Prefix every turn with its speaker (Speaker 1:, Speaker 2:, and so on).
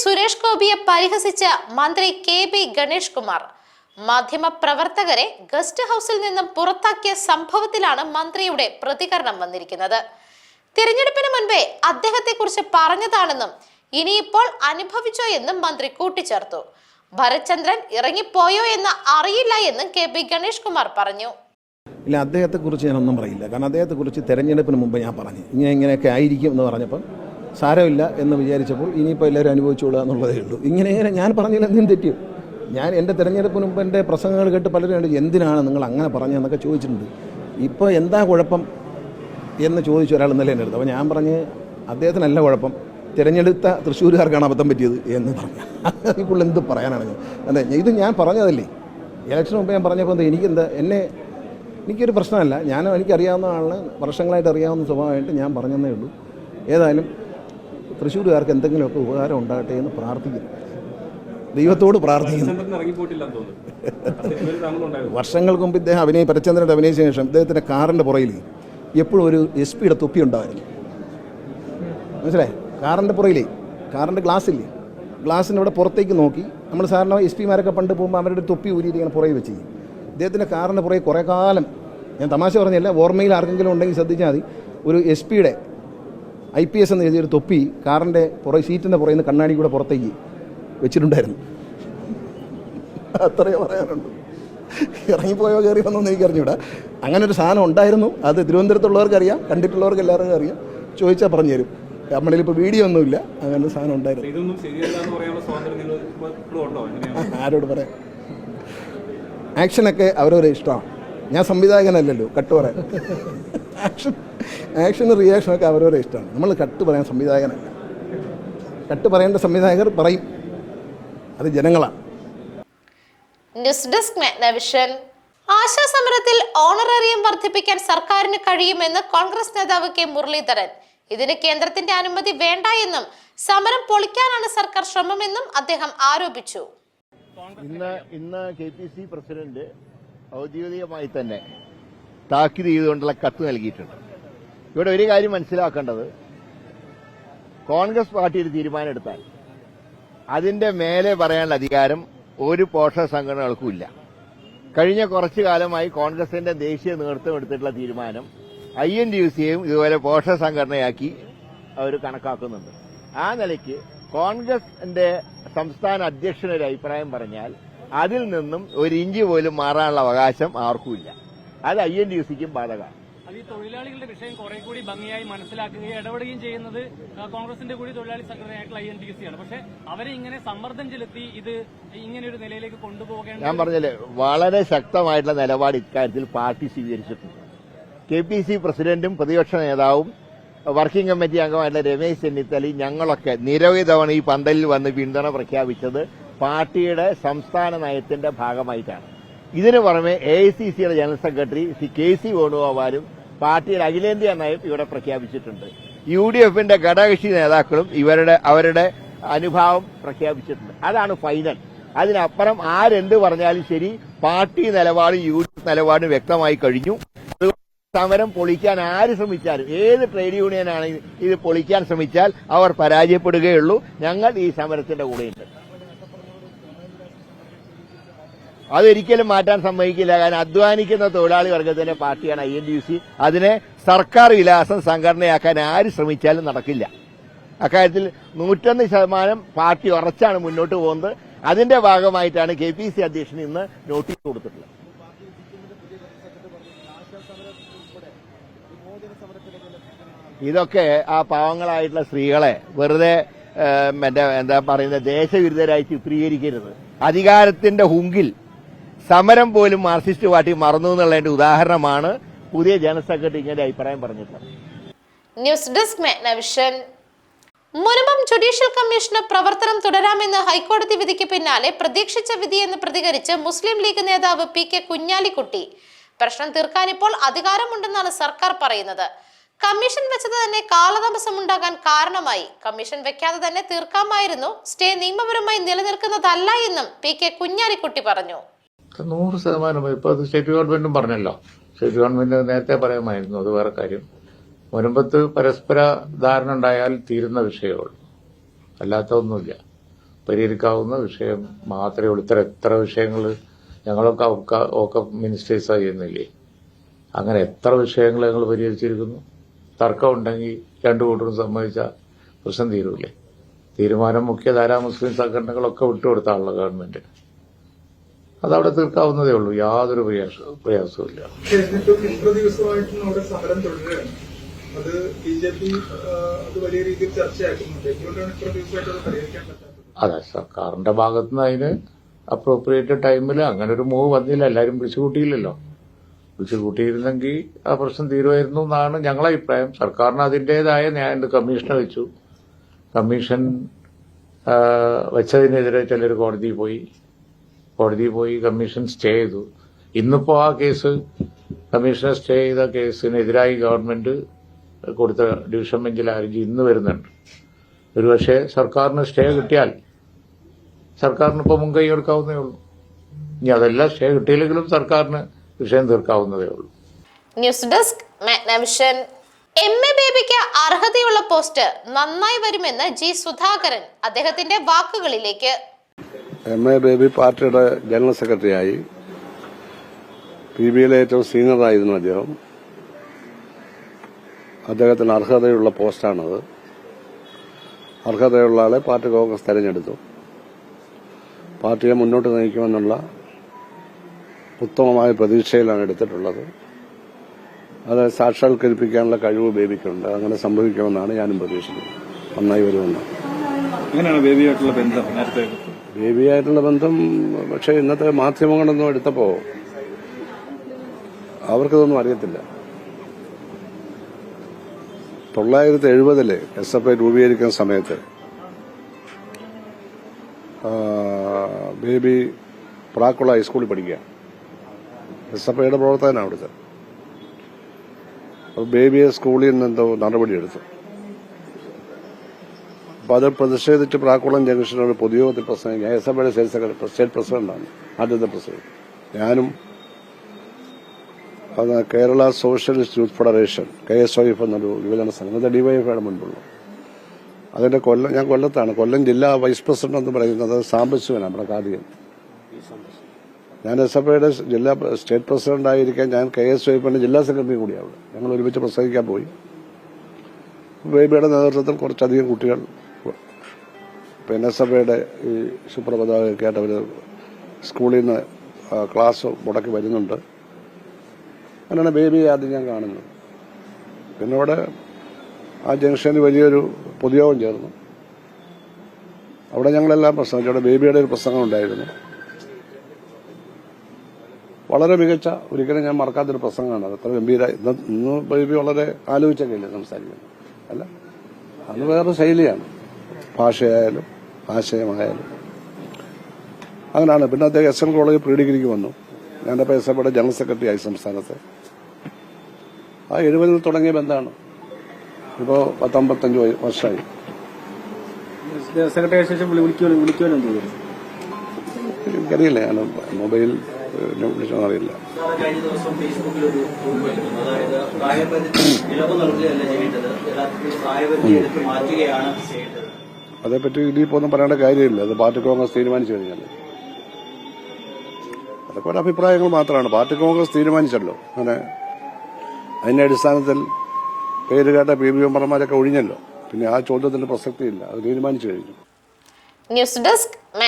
Speaker 1: സുരേഷ് ഗോപിയെ പരിഹസിച്ച മന്ത്രി K B Ganesh Kumar. മാധ്യമ പ്രവർത്തകരെ ഗസ്റ്റ് ഹൗസിൽ നിന്നും പുറത്താക്കിയ സംഭവത്തിലാണ് മന്ത്രിയുടെ പ്രതികരണം വന്നിരിക്കുന്നത്. തിരഞ്ഞെടുപ്പിന് മുൻപേ അദ്ദേഹത്തെക്കുറിച്ച് പറഞ്ഞതാണെന്നും ഇനിയിപ്പോൾ അനുഭവിച്ചോ എന്നും മന്ത്രി കൂട്ടിച്ചേർത്തു. ഭരചന്ദ്രൻ ഇറങ്ങിപ്പോയോ എന്ന് അറിയില്ല എന്നും കെ ബി ഗണേഷ് കുമാർ പറഞ്ഞു.
Speaker 2: ഇല്ല അദ്ദേഹത്തെക്കുറിച്ച് ഞാനൊന്നും പറയില്ല. കാരണം അദ്ദേഹത്തെക്കുറിച്ച് തെരഞ്ഞെടുപ്പിന് മുമ്പ് ഞാൻ പറഞ്ഞു. ഇങ്ങനെ ഇങ്ങനെയൊക്കെ ആയിരിക്കും എന്ന് പറഞ്ഞപ്പം സാരമില്ല എന്ന് വിചാരിച്ചപ്പോൾ ഇനിയിപ്പോൾ എല്ലാവരും അനുഭവിച്ചോളുക എന്നുള്ളതേ ഉള്ളൂ. ഇങ്ങനെ ഇങ്ങനെ ഞാൻ പറഞ്ഞില്ല എന്തിനും തെറ്റിയും ഞാൻ എന്റെ തിരഞ്ഞെടുപ്പ് മുമ്പ് എന്റെ പ്രസംഗങ്ങൾ കേട്ട് പലരും കണ്ടു, എന്തിനാണ് നിങ്ങൾ അങ്ങനെ പറഞ്ഞതെന്നൊക്കെ ചോദിച്ചിട്ടുണ്ട്. ഇപ്പോൾ എന്താ കുഴപ്പം എന്ന് ചോദിച്ചു ഒരാൾ ഇന്നലെ എന്റെ അടുത്ത്. അപ്പോൾ ഞാൻ പറഞ്ഞ് അദ്ദേഹത്തിനല്ല കുഴപ്പം. തിരഞ്ഞെടുത്ത തൃശ്ശൂരുകാർക്കാണ് അബദ്ധം പറ്റിയത് എന്ന് പറഞ്ഞു. ഇപ്പോൾ എന്ത് പറയാനാണ് ഞാൻ? അതെ ഇത് ഞാൻ പറഞ്ഞതല്ലേ? ഇലക്ഷന് മുമ്പ് ഞാൻ പറഞ്ഞപ്പോൾ എന്താ എനിക്കെന്താ എന്നെ എനിക്കൊരു പ്രശ്നമല്ല. ഞാൻ എനിക്കറിയാവുന്ന ആളിന് വർഷങ്ങളായിട്ട് അറിയാവുന്ന സ്വഭാവമായിട്ട് ഞാൻ പറഞ്ഞതേ ഉള്ളൂ. ഏതായാലും തൃശ്ശൂരുകാർക്ക് എന്തെങ്കിലുമൊക്കെ ഉപകാരം ഉണ്ടാകട്ടെ എന്ന് പ്രാർത്ഥിക്കുന്നു. ദൈവത്തോട് പ്രാർത്ഥിക്കുന്നു. വർഷങ്ങൾക്ക് മുമ്പ് ഇദ്ദേഹം അഭിനയ പരചന്ദ്രന്റെ അഭിനയിച്ച ശേഷം ഇദ്ദേഹത്തിന്റെ കാറിന്റെ പുറയിൽ എപ്പോഴും ഒരു എസ് പിയുടെ തൊപ്പി ഉണ്ടായിരുന്നു. മനസ്സിലായി? കാറിന്റെ പുറയിലേ കാറിന്റെ ഗ്ലാസ്സില്ലേ ഗ്ലാസ്സിന്റെ ഇവിടെ പുറത്തേക്ക് നോക്കി. നമ്മൾ സാറിന് എസ് പിമാരൊക്കെ പണ്ട് പോകുമ്പോൾ അവരുടെ തൊപ്പി ഊരിയിട്ട് ഇങ്ങനെ പുറകെ വെച്ച്. ഇദ്ദേഹത്തിന്റെ കാറിന്റെ പുറകെ കുറേ കാലം ഞാൻ തമാശ പറഞ്ഞല്ല ഓർമ്മയിൽ ആർക്കെങ്കിലും ഉണ്ടെങ്കിൽ ശ്രദ്ധിച്ചാൽ മതി. ഒരു എസ് പിയുടെ ഐ പി എസ് എന്ന് എഴുതിയൊരു തൊപ്പി കാറിന്റെ പുറ സീറ്റിന്റെ പുറയിൽ നിന്ന് കണ്ണാടി കൂടെ പുറത്തേക്ക് വെച്ചിട്ടുണ്ടായിരുന്നു. അത്രയേ പറയാനുള്ളൂ. ഇറങ്ങിപ്പോയോ കയറി വന്നൊന്നും എനിക്ക് അറിഞ്ഞൂടാ അങ്ങനെ ഒരു സാധനം ഉണ്ടായിരുന്നു. അത് തിരുവനന്തപുരത്തുള്ളവർക്ക് അറിയാം കണ്ടിട്ടുള്ളവർക്ക് എല്ലാവർക്കും അറിയാം. ചോദിച്ചാൽ പറഞ്ഞു തരും നമ്മളിൽ ഇപ്പോൾ വീഡിയോ ഒന്നുമില്ല. അങ്ങനെ ഒരു സാധനം ഉണ്ടായിരുന്നു. ആരോട് പറയാം? ആക്ഷനൊക്കെ അവരവരെ ഇഷ്ടമാണ്. ഞാൻ സംവിധായകനല്ലല്ലോ കട്ട് പറയാൻ. ആക്ഷൻ ആക്ഷനും റിയാക്ഷനൊക്കെ അവരവരെ ഇഷ്ടമാണ്. നമ്മൾ കട്ട് പറയാൻ സംവിധായകനല്ല. കട്ട് പറയേണ്ട സംവിധായകർ പറയും. അത് ജനങ്ങളാണ്.
Speaker 1: ന്യൂസ് ഡെസ്ക് മാഗ്നവിഷൻ ആശാ സമരത്തിൽ ഓണറേറിയം വർദ്ധിപ്പിക്കാൻ സർക്കാരിന് കഴിയുമെന്ന് കോൺഗ്രസ് നേതാവ് കെ മുരളീധരൻ. ഇതിന് കേന്ദ്രത്തിന്റെ അനുമതി വേണ്ട എന്നും സമരം പൊളിക്കാനാണ് സർക്കാർ ശ്രമമെന്നും അദ്ദേഹം ആരോപിച്ചു.
Speaker 3: ഇന്ന് ഇന്ന് കെ പി സി പ്രസിഡന്റ് ഔദ്യോഗികമായി തന്നെ താക്കീത് ചെയ്തുകൊണ്ടുള്ള കത്ത് നൽകിയിട്ടുണ്ട്. ഇവിടെ ഒരു കാര്യം മനസ്സിലാക്കേണ്ടത്. കോൺഗ്രസ് പാർട്ടി ഒരു തീരുമാനം എടുത്താൽ അതിന്റെ മേലെ പറയാനുള്ള അധികാരം ഒരു പോഷക സംഘടനകൾക്കും ഇല്ല. കഴിഞ്ഞ കുറച്ചു കാലമായി കോൺഗ്രസിന്റെ ദേശീയ നേതൃത്വം എടുത്തിട്ടുള്ള തീരുമാനം ഐ എൻ ഡി യു സിയെയും ഇതുപോലെ പോഷക സംഘടനയാക്കി അവർ കണക്കാക്കുന്നുണ്ട്. ആ നിലയ്ക്ക് കോൺഗ്രസിന്റെ സംസ്ഥാന അധ്യക്ഷനൊരു അഭിപ്രായം പറഞ്ഞാൽ അതിൽ നിന്നും ഒരു ഇഞ്ചി പോലും മാറാനുള്ള അവകാശം ആർക്കുമില്ല. അത് ഐ എൻ ഡി സിക്കും ബാധകമാണ്
Speaker 4: അത് ഈ തൊഴിലാളികളുടെ വിഷയം കുറെ കൂടി ഭംഗിയായി മനസ്സിലാക്കുകയും ഇടപെടുകയും ചെയ്യുന്നത് കോൺഗ്രസിന്റെ കൂടി തൊഴിലാളി സംഘടനയായിട്ടുള്ള ഐ എൻ ടി സി ആണ്. പക്ഷെ അവരെ ഇങ്ങനെ സമ്മർദ്ദം ചെലുത്തി ഇത് ഇങ്ങനെ ഒരു നിലയിലേക്ക് കൊണ്ടുപോകേണ്ട
Speaker 3: ഞാൻ പറഞ്ഞില്ലേ വളരെ ശക്തമായിട്ടുള്ള നിലപാട് ഇക്കാര്യത്തിൽ പാർട്ടി സ്വീകരിച്ചിട്ടുണ്ട്. കെ പി സി പ്രസിഡന്റും പ്രതിപക്ഷ നേതാവും വർക്കിംഗ് കമ്മിറ്റി അംഗമായിട്ടുള്ള രമേശ് ചെന്നിത്തലയും ഞങ്ങളൊക്കെ നിരവധി തവണ ഈ പന്തലിൽ വന്ന് പിന്തുണ പ്രഖ്യാപിച്ചത് പാർട്ടിയുടെ സംസ്ഥാന നയത്തിന്റെ ഭാഗമായിട്ടാണ്. ഇതിനു പുറമെ എ ഐ സി സിയുടെ general secretary C K C വേണുഗോപാലും പാർട്ടിയുടെ അഖിലേന്ത്യാ നയം ഇവിടെ പ്രഖ്യാപിച്ചിട്ടുണ്ട്. യു ഡി എഫിന്റെ ഘടകകക്ഷി നേതാക്കളും ഇവരുടെ അവരുടെ അനുഭാവം പ്രഖ്യാപിച്ചിട്ടുണ്ട്. അതാണ് ഫൈനൽ. അതിനപ്പുറം ആരെന്ത് പറഞ്ഞാലും ശരി പാർട്ടി നിലപാടും യു ഡി എഫ് നിലപാടും വ്യക്തമായി കഴിഞ്ഞു. സമരം പൊളിക്കാൻ ആര് ശ്രമിച്ചാലും ഏത് ട്രേഡ് യൂണിയനാണ് ഇത് പൊളിക്കാൻ ശ്രമിച്ചാൽ അവർ പരാജയപ്പെടുകയുള്ളൂ. ഞങ്ങൾ ഈ സമരത്തിന്റെ കൂടെയുണ്ട്. അതൊരിക്കലും മാറ്റാൻ സമ്മതിക്കില്ല. കാരണം അധ്വാനിക്കുന്ന തൊഴിലാളി വർഗത്തിന്റെ പാർട്ടിയാണ് I N D U C. അതിനെ സർക്കാർ വിലാസം സംഘടനയാക്കാൻ ആര് ശ്രമിച്ചാലും നടക്കില്ല. അക്കാര്യത്തിൽ നൂറ്റൊന്ന് ശതമാനം പാർട്ടി ഉറച്ചാണ് മുന്നോട്ട് പോകുന്നത്. അതിന്റെ ഭാഗമായിട്ടാണ് കെ പി സി അധ്യക്ഷൻ ഇന്ന് നോട്ടീസ് കൊടുത്തിട്ടുള്ളത്. ഇതൊക്കെ ആ പാവങ്ങളായിട്ടുള്ള സ്ത്രീകളെ വെറുതെ എന്താ പറയുന്നത് ദേശവിരുദ്ധരായി ചിത്രീകരിക്കരുത്. അധികാരത്തിന്റെ ഹുങ്കിൽ സമരം പോലും മാർക്സിസ്റ്റ് പാർട്ടി മറന്നു എന്നുള്ളതിന്റെ ഉദാഹരണമാണ് പുതിയ ജനറൽ സെക്രട്ടറി ഇങ്ങനെ അഭിപ്രായം പറഞ്ഞിട്ടുള്ളത്
Speaker 1: news desk Magnavision Munambam judicial commission പ്രവർത്തനം തുടരാമെന്ന് ഹൈക്കോടതി വിധിക്ക് പിന്നാലെ പ്രതീക്ഷിച്ച വിധിയെന്ന് പ്രതികരിച്ച് മുസ്ലിം ലീഗ് നേതാവ് പി കെ കുഞ്ഞാലിക്കുട്ടി. പ്രശ്നം തീർക്കാൻ ഇപ്പോൾ അധികാരമുണ്ടെന്നാണ് സർക്കാർ പറയുന്നത്. കമ്മീഷൻ വെച്ചത് തന്നെ കാലതാമസം ഉണ്ടാകാൻ കാരണമായി. കമ്മീഷൻ വെക്കാതെ തന്നെ തീർക്കാമായിരുന്നു. സ്റ്റേ നിയമപരമായി നിലനിൽക്കുന്നതല്ല എന്നും പി കെ കുഞ്ഞാലിക്കുട്ടി പറഞ്ഞു.
Speaker 5: നൂറ് ശതമാനം. ഇപ്പൊ അത് സ്റ്റേറ്റ് ഗവൺമെന്റും പറഞ്ഞല്ലോ. സ്റ്റേറ്റ് ഗവൺമെന്റ് നേരത്തെ പറയാമായിരുന്നു അത് വേറെ കാര്യം. മുൻപത്ത് പരസ്പര ധാരണ ഉണ്ടായാൽ തീരുന്ന വിഷയമുള്ളൂ അല്ലാത്ത ഒന്നുമില്ല പരിഹരിക്കാവുന്ന വിഷയം മാത്രമേ ഉള്ളൂ. ഇത്ര എത്ര വിഷയങ്ങൾ ഞങ്ങളൊക്കെ ഒക്കെ- മിനിസ്റ്റേഴ്സ് ചെയ്യുന്നില്ലേ? അങ്ങനെ എത്ര വിഷയങ്ങൾ ഞങ്ങൾ പരിഹരിച്ചിരിക്കുന്നു? തർക്കമുണ്ടെങ്കിൽ രണ്ടു കൂട്ടരും സമ്മതിച്ച പ്രശ്നം തീരൂലേ? തീരുമാനം മുഖ്യധാരാ മുസ്ലിം സംഘടനകളൊക്കെ വിട്ടുകൊടുത്താണല്ലോ ഗവൺമെന്റ്. അതവിടെ തീർക്കാവുന്നതേ ഉള്ളൂ. യാതൊരു പ്രയാസ പ്രയാസവും ഇല്ല
Speaker 6: അത്
Speaker 5: സർക്കാരിന്റെ ഭാഗത്തുനിന്ന് അതിന് അപ്രോപ്രിയേറ്റ് ടൈമിൽ അങ്ങനെ ഒരു മൂവ് വന്നില്ല. എല്ലാവരും വിളിച്ചു കൂട്ടിയില്ലല്ലോ വിളിച്ചു കൂട്ടിയിരുന്നെങ്കിൽ ആ പ്രശ്നം തീരുമായിരുന്നു എന്നാണ് ഞങ്ങളെ അഭിപ്രായം. സർക്കാരിന് അതിന്റെതായ ന്യായം കമ്മീഷനെ വെച്ചു. കമ്മീഷൻ വെച്ചതിനെതിരെ ചിലർ കോടതിയിൽ പോയി. കോടതിയിൽ പോയി കമ്മീഷൻ സ്റ്റേ ചെയ്തു. ഇന്നിപ്പോ ആ കേസ് കമ്മീഷനെ സ്റ്റേ ചെയ്ത കേസിനെതിരായി ഗവൺമെന്റ് കൊടുത്ത ഡിവിഷൻ ബെഞ്ചിൽ ഹർജി ഇന്ന് വരുന്നുണ്ട്. ഒരുപക്ഷെ സർക്കാരിന് സ്റ്റേ കിട്ടിയാൽ സർക്കാരിന് ഇപ്പോൾ മുൻകൈ എടുക്കാവുന്നേ ഉള്ളൂ. ഇനി അതെല്ലാം സ്റ്റേ കിട്ടിയില്ലെങ്കിലും സർക്കാരിന് വിഷയം തീർക്കാവുന്നതേ ഉള്ളൂ.
Speaker 1: ന്യൂസ് ഡെസ്ക് എം എ ബേബിക്ക് അർഹതയുള്ള പോസ്റ്റ് നന്നായി വരുമെന്ന് ജി സുധാകരൻ അദ്ദേഹത്തിന്റെ വാക്കുകളിലേക്ക്.
Speaker 7: എം എ ബേബി പാർട്ടിയുടെ ജനറൽ സെക്രട്ടറിയായി. പി ബിയിലെ ഏറ്റവും സീനിയറായിരുന്നു അദ്ദേഹം. അദ്ദേഹത്തിന് അർഹതയുള്ള പോസ്റ്റാണത്. അർഹതയുള്ള ആളെ പാർട്ടി കോൺഗ്രസ് തെരഞ്ഞെടുത്തു. പാർട്ടിയെ മുന്നോട്ട് നയിക്കുമെന്നുള്ള ഉത്തമമായ പ്രതീക്ഷയിലാണ് എടുത്തിട്ടുള്ളത്. അത് സാക്ഷാത്കരിപ്പിക്കാനുള്ള കഴിവ് ബേബിക്കുണ്ട്. അങ്ങനെ സംഭവിക്കുമെന്നാണ് ഞാനും പ്രതീക്ഷിക്കുന്നത് നന്നായി വരുമെന്ന്.
Speaker 8: എങ്ങനെയാണ് ബേബിയായിട്ടുള്ള ബന്ധം നേരത്തെ
Speaker 7: ബേബിയായിട്ടുള്ള ബന്ധം പക്ഷേ ഇന്നത്തെ മാധ്യമങ്ങളൊന്നും എടുത്തപ്പോ അവർക്കിതൊന്നും അറിയത്തില്ല. തൊള്ളായിരത്തി എഴുപതിൽ എസ് എഫ് ഐ രൂപീകരിക്കുന്ന സമയത്ത് ബേബി പ്രാക്കുള ഹൈസ്കൂളിൽ പഠിക്കുക. എസ് എഫ് ഐയുടെ പ്രവർത്തകനാണ് അവിടുത്തെ. അപ്പോൾ ബേബിയെ സ്കൂളിൽ നിന്ന് എന്തോ നടപടിയെടുത്തു. അപ്പോൾ അത് പ്രതിഷേധിച്ച് പ്രാക്കുളം ജംഗ്ഷനോട് പൊതുയോഗത്തിൽ പ്രസംഗിക്കുക എസ് സ്റ്റേറ്റ് സെക്രട്ടറി സ്റ്റേറ്റ് പ്രസിഡന്റാണ് ആദ്യത്തെ പ്രസിഡന്റ് ഞാനും അത് Kerala socialist youth federation K S O F എന്നൊരു യുവജന സംഘം അത് ഡിവൈഎഫ്ഐയുടെ മുൻപുള്ളു. അതിന്റെ കൊല്ലം ഞാൻ കൊല്ലത്താണ്. കൊല്ലം ജില്ലാ വൈസ് പ്രസിഡന്റ് എന്ന് പറയുന്നത് സാംബശിവനാണ് നമ്മുടെ കാർഡിയൻ ഞാൻ എസ് എഫ് ഐയുടെ ജില്ലാ സ്റ്റേറ്റ് പ്രസിഡന്റ് ആയിരിക്കാൻ ഞാൻ കെ എസ് എഫിന്റെ ജില്ലാ സെക്രട്ടറി കൂടിയാണ്. ഞങ്ങൾ ഒരുമിച്ച് പ്രസംഗിക്കാൻ പോയി. ബേബിയുടെ നേതൃത്വത്തിൽ കുറച്ചധികം കുട്ടികൾ എഫയുടെ ഈ സുപ്രപതാകയൊക്കെ ആയിട്ട് അവർ സ്കൂളിൽ നിന്ന് ക്ലാസ് മുടക്കി വരുന്നുണ്ട്. അങ്ങനെയാണ് ബേബിയെ ആദ്യം ഞാൻ കാണുന്നത്. പിന്നെ അവിടെ ആ ജംഗ്ഷനിൽ വലിയൊരു പൊതുയോഗം ചേർന്നു. അവിടെ ഞങ്ങളെല്ലാം പ്രസംഗിച്ചു. അവിടെ ബേബിയുടെ ഒരു പ്രസംഗം ഉണ്ടായിരുന്നു വളരെ മികച്ച ഒരിക്കലും ഞാൻ മറക്കാത്തൊരു പ്രസംഗമാണ് അത്. അത്ര ഗംഭീര ഇന്ന് ബേബി വളരെ ആലോചിച്ചൊക്കെ ഇല്ലേ സംസാരിക്കുന്നത്. അല്ല അത് വേറെ ശൈലിയാണ്. ഭാഷയായാലും ആശയമായാലും അങ്ങനെയാണ് പിന്നെ അദ്ദേഹം എസ് എൻ കോളേജ് പ്രീ ഡിഗ്രിക്ക് വന്നു. ഞാൻ അപ്പോൾ എസ് എഫയുടെ ജനറൽ സെക്രട്ടറി ആയി സംസ്ഥാനത്ത്. ആ എഴുപതിൽ തുടങ്ങിയ ബന്ധമാണ് ഇപ്പോൾ പത്തൊമ്പത്തഞ്ച് വർഷമായി എനിക്കറിയില്ല. ഞാൻ മൊബൈൽ അറിയില്ല.
Speaker 9: കഴിഞ്ഞ ദിവസം ഫേസ്ബുക്കിൽ ഒരു അതായത് പ്രായപരിധി ഇളവ് നൽകുകയല്ല ചെയ്യേണ്ടത്. യഥാർത്ഥത്തിൽ പ്രായപരിധി എടുത്ത് മാറ്റുകയാണ് ചെയ്യേണ്ടത്.
Speaker 7: അതേപ്പറ്റി ഇനിയിപ്പോ പറയേണ്ട കാര്യമില്ല. അത് പാർട്ടി കോൺഗ്രസ് തീരുമാനിച്ചു കഴിഞ്ഞാൽ. അതൊക്കെ ഒരു അഭിപ്രായങ്ങൾ മാത്രമാണ്. പാർട്ടി കോൺഗ്രസ് തീരുമാനിച്ചല്ലോ. അങ്ങനെ അതിന്റെ അടിസ്ഥാനത്തിൽ പേര് കേട്ട പി ബി മെമ്പർമാരൊക്കെ ഒഴിഞ്ഞല്ലോ. പിന്നെ ആ ചോദ്യത്തിന്റെ പ്രസക്തിയില്ല. അത് തീരുമാനിച്ചു കഴിഞ്ഞു.
Speaker 1: News desk